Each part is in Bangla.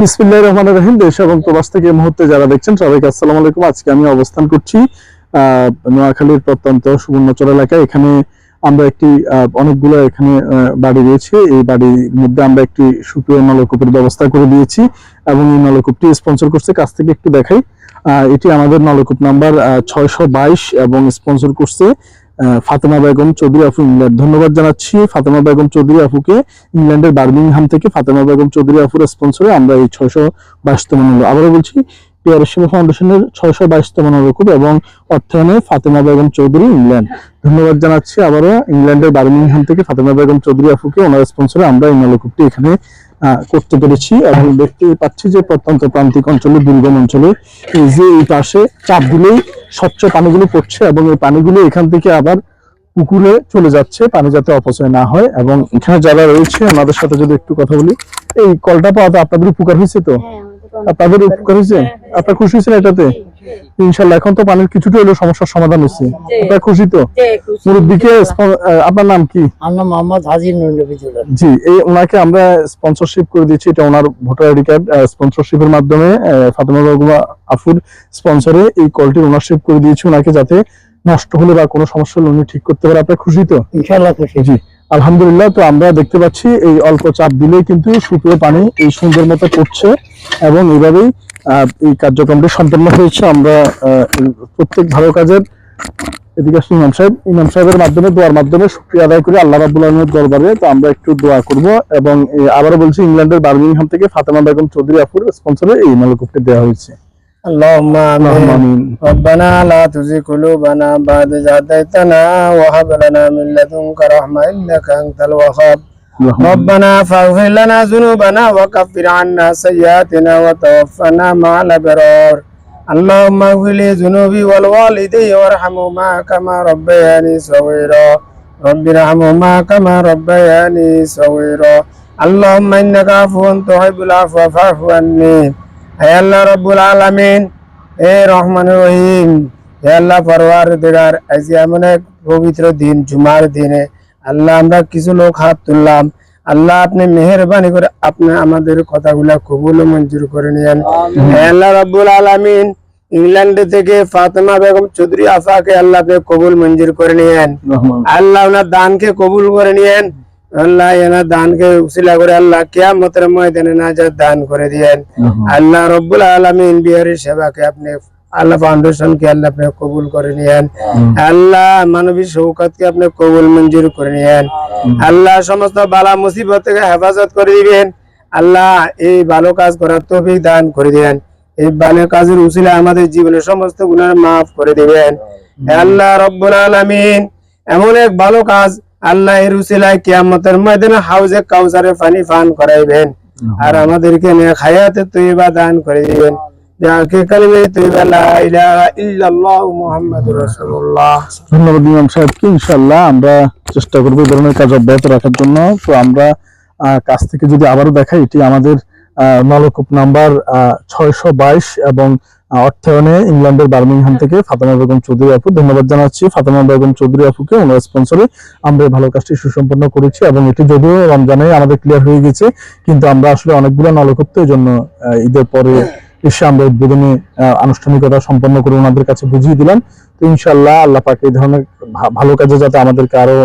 বিসমিল্লাহির রহমানির রহিম, দেশ এবং প্রবাস থেকে মুহূর্তে যারা দেখছেন সবাইকে আসসালামু আলাইকুম। আজকে আমি অবস্থান করছি নোয়াখালীর প্রত্যন্ত সুবর্ণচর এলাকায়। এখানে আমরা একটি অনেকগুলো এখানে বাড়ি রয়েছে। এই বাড়ির মধ্যে আমরা একটি সুপ্রিয় নলকূপের ব্যবস্থা করে দিয়েছি এবং এই নলকূপটি স্পন্সর করছে। কাছ থেকে একটু দেখাই এটি আমাদের নলকূপ নাম্বার ছয়শো বাইশ এবং স্পন্সর করছে ফাতেমা বেগম চৌধুরী আফু ইংল্যান্ড। ধন্যবাদ জানাচ্ছি ফাতেমা বেগম চৌধুরী আফুকে। ইংল্যান্ডের বার্মিংহাম থেকে ফাতেমা বেগম চৌধুরী আফুর স্পন্সরে আমরা এই ছয়শো বাইশতম নল আবারও বলছি পিয়ার সেবা ফাউন্ডেশনের ছয়শো বাইশতম নলকূপ এবং অর্থায়নে ফাতেমা বেগম চৌধুরী ইংল্যান্ড। ধন্যবাদ জানাচ্ছি আবারও ইংল্যান্ডের বার্মিংহাম থেকে ফাতেমা বেগম চৌধুরী আফুকে। ওনার স্পন্সরে আমরা এই নলকূপটি এখানে করতে পেরেছি এবং দেখতে পাচ্ছি যে প্রত্যন্ত প্রান্তিক অঞ্চলে, দুর্গম অঞ্চলে এই যে এই পাশে চাপ দিলেই স্বচ্ছ পানিগুলো পড়ছে এবং এই পানিগুলো এখান থেকে আবার পুকুরে চলে যাচ্ছে পানি যাতে অপচয় না হয়। এবং এখানে যারা রয়েছে আমাদের সাথে যদি একটু কথা বলি এই কলটা পাওয়াতে আপনাদের উপকার হয়েছে তো? আপনাদের উপকার হয়েছে? আপনার খুশি হয়েছেন এটাতে? ইনশাল্লাহ এখন তো পানির কিছুটা হলেও সমস্যার সমাধান হয়েছে আপনার খুশি তো? মুরব্বীকে আপনার নাম কি? আমরা মোহাম্মদ হাজির জি এই ওনাকে আমরা স্পন্সরশিপ করে দিচ্ছি এটা ওনার ভোটার আইডি কার্ড স্পন্সরশিপের মাধ্যমে আহ, ফাতেমা বেগম আফুর স্পন্সরে এই কলটির ওনারশিপ করে দিয়েছি ওনাকে যাতে নষ্ট হলে বা কোনো সমস্যা হলে উনি ঠিক করতে পারে। আপনার খুশি তো? ইনশাআল্লাহ খুশি। জি। আলহামদুলিল্লাহ, তো আমরা দেখতে পাচ্ছি এই অল্প চাপ দিলেই কিন্তু সুপ্রিয় পানি এই সুন্দর মতো পড়ছে এবং এইভাবেই এই কার্যক্রমটি সম্পন্ন হয়েছে। আমরা প্রত্যেক ভালো কাজের এদিকে আসলে ইমাম সাহেব। ইমাম সাহেবের মাধ্যমে, দোয়ার মাধ্যমে শুক্রিয়া আদায় করি আল্লাহ রাবুল আলমের দরবারে। তো আমরা একটু দোয়া করব এবং আবারও বলছি, ইংল্যান্ডের বার্মিংহাম থেকে ফাতেমা বেগম চৌধুরী আফুর স্পন্সরে এই নলকূপটি দেওয়া হয়েছে। اللهم آمين. ربنا لا تزغ قلوبنا بعد إذ هديتنا وهب لنا من لدنك رحمة إنك أنت الوهاب. ربنا فاغفر لنا ذنوبنا وكفر عنا سيئاتنا وتوفنا مع الأبرار. اللهم اغفر لي ذنوبي والوالدي وارحمهما كما ربياني صغيرا. رب ارحمهما كما ربياني صغيرا. اللهم إنك عفو تحب العفو فاعف عني. হে আল্লাহ রব্বুল আলামিন হে রহমান রহিম হে আল্লাহ পরওয়ার দিগার আজ এমন এক পবিত্র দিন জুমার দিনে আল্লাহ আমরা কিছু লোক হাত তুললাম। আল্লাহ আপনি মেহরবানি করে আপনি আমাদের কথাগুলা কবুল ও মঞ্জুর করে নিয়েন। হে আল্লাহ রব্বুল আলামিন ইংল্যান্ড থেকে ফাতেমা বেগম চৌধুরী আফাকে আল্লাহ আপনি কবুল মঞ্জুর করে নিয়েন। আল্লাহ ওনার দানকে কবুল করে নিয়েন। আল্লাহ এনার দানকে উসিলা করে আল্লাহ কিয়ামতের ময়দানে নাজাত দান করে দিয়েন। আল্লাহ রব্বুল আলমিন বিহারি সেবাকে আপনি আল্লাহ ফাউন্ডেশন কে আল্লাহ আপনি কবুল করে নিয়েন। আল্লাহ মানবী শৌকতকে আপনি কবুল মঞ্জুর করে নিয়েন। আল্লাহ সমস্ত বালা মুসিবত থেকে হেফাজত করে দিবেন। আল্লাহ এই ভালো কাজ করার তৌফিক দান করে দিবেন এই ভালো কাজের উসিলা আমাদের জীবনের সমস্ত গুণার মাফ করে দিবেন। আল্লাহ রব্বুল আলমিন এমন এক ভালো কাজ আল্লাহ এর কিয়ামতের ময়দানে হাউজে কাউসারে পানি পান করাইবেন। আর আমাদেরকে নেক হায়াতে তৈবা দান করে দিবেন। ধন্যবাদ ইমাম সাহেবকে ইনশাল্লাহ আমরা চেষ্টা করব এই ধরনের কাজ অব্যাহত রাখার জন্য। তো আমরা কাছ থেকে যদি আবারও দেখাই এটি আমাদের আহ, নলকূপ নাম্বার ছয়শো বাইশ এবং অর্থায়নে ইংল্যান্ডের বার্মিংহাম থেকে ফাতেমা বেগম চৌধুরী আপু ধন্যবাদ জানাচ্ছি। ফাতেমা বেগম চৌধুরী আপুকে ওনার স্পন্সরে আমরা ভালো কাজটি সুসম্পন্ন করেছি এবং এটি যদিও রমজানে আমাদের ক্লিয়ার হয়ে গেছে কিন্তু আমরা আসলে অনেকগুলো নলকূপ তো এই জন্য ঈদের পরে এসে আমরা উদ্বোধনী আনুষ্ঠানিকতা সম্পন্ন করে ওনাদের কাছে বুঝিয়ে দিলাম। তো ইনশাল্লাহ আল্লাহ পাক এই ধরনের ভালো কাজে যাতে আমাদেরকে আরও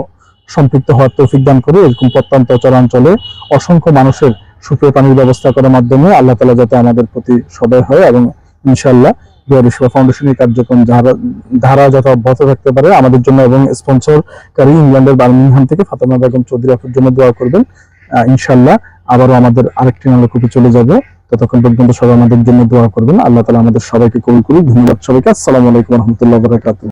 সম্পৃক্ত হওয়ার তৌফিক দান করে এরকম প্রত্যন্ত চরাঞ্চলে অসংখ্য মানুষের সুপেয় পানির ব্যবস্থা করার মাধ্যমে আল্লাহ তালা যাতে আমাদের প্রতি সদয় হয় এবং ইনশাল্লাহ সেবা ফাউন্ডেশনের কার্যক্রম ধারা ধারা যাতে অব্যাহত থাকতে পারে, আমাদের জন্য এবং স্পন্সরকারী ইংল্যান্ডের বার্মিংহাম থেকে ফাতেমা বেগম চৌধুরী আপুর জন্য দোয়া করবেন। ইনশাল্লাহ আবারও আমাদের আরেকটি নলকূপে চলে যাবে। ততক্ষণ পর্যন্ত সবাই আমাদের জন্য দোয়া করবেন। আল্লাহ তালা আমাদের সবাইকে কবুল করুন ধন্যবাদ সবাইকে। আসসালামু আলাইকুম রহমতুল্লাহ বারাকাতুহ।